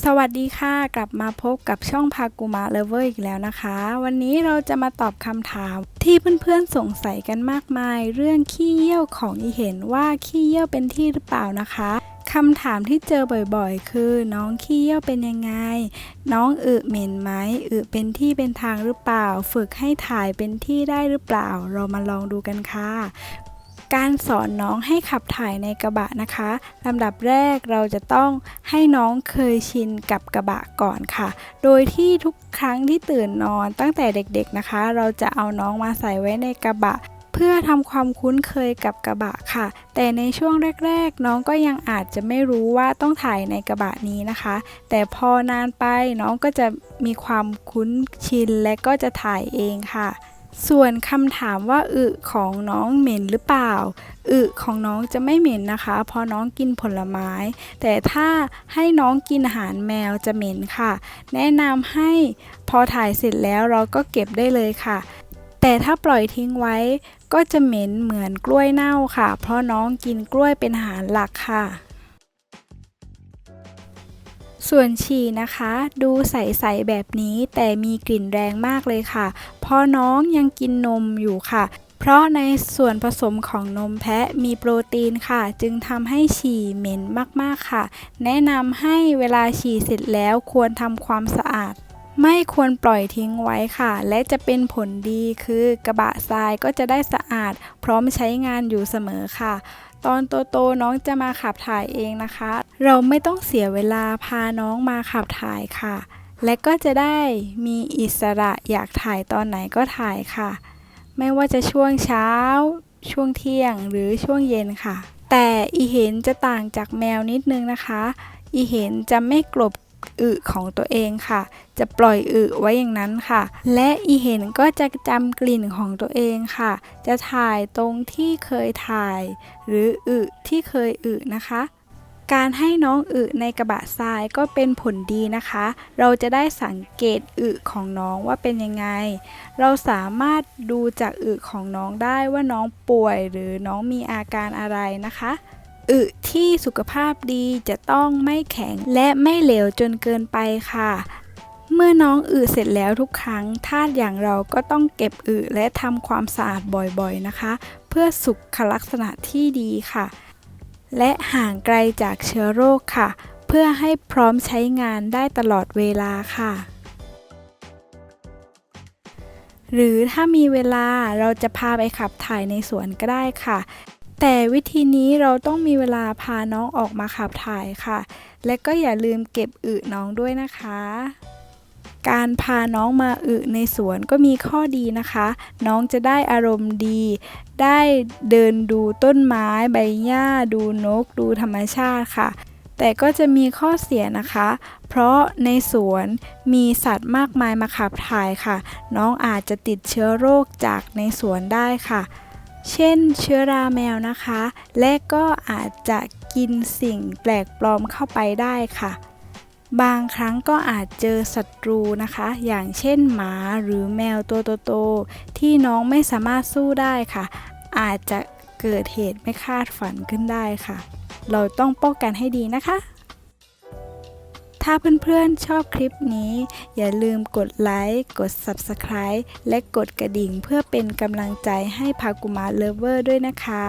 สวัสดีค่ะ กลับมาพบกับช่องพากุมาเลเวอร์อีกแล้วนะคะ วันนี้เราจะมาตอบคำถาม ที่เพื่อนๆสงสัยกันมากมาย เรื่องขี้เยี่ยวของอีเห็นว่าขี้เยี่ยวเป็นที่หรือเปล่านะคะคำถามที่เจอบ่อยๆ คือน้องขี้เยี่ยวเป็นยังไง น้องอึเหม็นไหมอึเป็นที่เป็นทางหรือเปล่า ฝึกให้ถ่ายเป็นที่ได้หรือเปล่า เรามาลองดูกันค่ะ การสอนน้องให้ขับถ่ายในกระบะนะคะลำดับแรกเราจะต้องให้น้องเคยชินกับกระบะก่อนค่ะ โดยที่ทุกครั้งที่ตื่นนอนตั้งแต่เด็กๆนะคะ เราจะเอาน้องมาใส่ไว้ในกระบะ เพื่อทำความคุ้นเคยกับกระบะค่ะ แต่ในช่วงแรก ๆ น้องก็ยังอาจจะไม่รู้ว่าต้องถ่ายในกระบะนี้นะคะ แต่พอนานไปน้องก็จะมีความคุ้นชินและก็จะถ่ายเองค่ะ ส่วนคำถามว่าอึของน้องเหม็นหรือเปล่า อึของน้องจะไม่เหม็นนะคะ เพราะน้องกินผลไม้ แต่ถ้าให้น้องกินอาหารแมวจะเหม็นค่ะ แนะนำให้พอถ่ายเสร็จแล้วเราก็เก็บได้เลยค่ะ แต่ถ้าปล่อยทิ้งไว้ก็จะเหม็นเหมือนกล้วยเน่าค่ะ เพราะน้องกินกล้วยเป็นอาหารหลักค่ะ ส่วนฉี่นะคะ ดูใสๆแบบนี้แต่มีกลิ่นแรงมากเลยค่ะ เพราะน้องยังกินนมอยู่ค่ะเพราะในส่วนผสมของนมแพะมีโปรตีนค่ะ จึงทำให้ฉี่เหม็นมากๆค่ะ แนะนำให้เวลาฉี่เสร็จแล้วควรทำความสะอาด ไม่ควรปล่อยทิ้งไว้ค่ะ และจะเป็นผลดีคือกระบะทรายก็จะได้สะอาด พร้อมใช้งานอยู่เสมอค่ะ ตอนโตๆน้องจะมาขับถ่ายเองนะคะ เราไม่ต้องเสียเวลาพาน้องมาขับถ่ายค่ะ และก็จะได้มีอิสระอยากถ่ายตอนไหนก็ถ่ายค่ะ ไม่ว่าจะช่วงเช้า ช่วงเที่ยงหรือช่วงเย็นค่ะ แต่อีเห็นจะต่างจากแมวนิดนึงนะคะ อีเห็นจะไม่กลบ อึของตัวเองค่ะ จะปล่อยอึไว้อย่างนั้นค่ะ และอีเห็นก็จะจำกลิ่นของตัวเองค่ะ จะถ่ายตรงที่เคยถ่าย หรืออึที่เคยอึนะคะการให้น้องอึในกระบะทรายก็เป็นผลดีนะคะ เราจะได้สังเกตอึของน้องว่าเป็นยังไง เราสามารถดูจากอึของน้องได้ว่าน้องป่วยหรือน้องมีอาการอะไรนะคะ อึที่สุขภาพดีจะต้องไม่แข็งและไม่เหลวจนเกินไปค่ะ เมื่อน้องอึเสร็จแล้วทุกครั้งทาสอย่างเราก็ต้องเก็บอึและทำความสะอาดบ่อยๆนะคะ เพื่อสุขลักษณะที่ดีค่ะ และห่างไกลจากเชื้อโรคค่ะ เพื่อให้พร้อมใช้งานได้ตลอดเวลาค่ะหรือถ้ามีเวลาเราจะพาไปขับถ่ายในสวนก็ได้ค่ะ แต่วิธีนี้เราต้องมีเวลาพาน้องออกมาขับถ่ายค่ะ และก็อย่าลืมเก็บอึน้องด้วยนะคะ การพาน้องมาอึในสวนก็มีข้อดีนะคะ น้องจะได้อารมณ์ดี ได้เดินดูต้นไม้ใบหญ้า ดูนก ดูธรรมชาติค่ะแต่ก็จะมีข้อเสียนะคะ เพราะในสวนมีสัตว์มากมายมาขับถ่ายค่ะ น้องอาจจะติดเชื้อโรคจากในสวนได้ค่ะ เช่นเชื้อราแมวนะคะ และก็อาจจะกินสิ่งแปลกปลอมเข้าไปได้ค่ะ บางครั้งก็อาจเจอศัตรูนะคะ อย่างเช่นหมาหรือแมวตัวโตๆที่น้องไม่สามารถสู้ได้ค่ะ อาจจะเกิดเหตุไม่คาดฝันขึ้นได้ค่ะ เราต้องป้องกันให้ดีนะคะ ถ้าเพื่อนๆชอบคลิปนี้ อย่าลืมกดไลค์ กด Subscribe และกดกระดิ่งเพื่อเป็นกำลังใจให้พากุมาเลเวอร์ด้วยนะคะ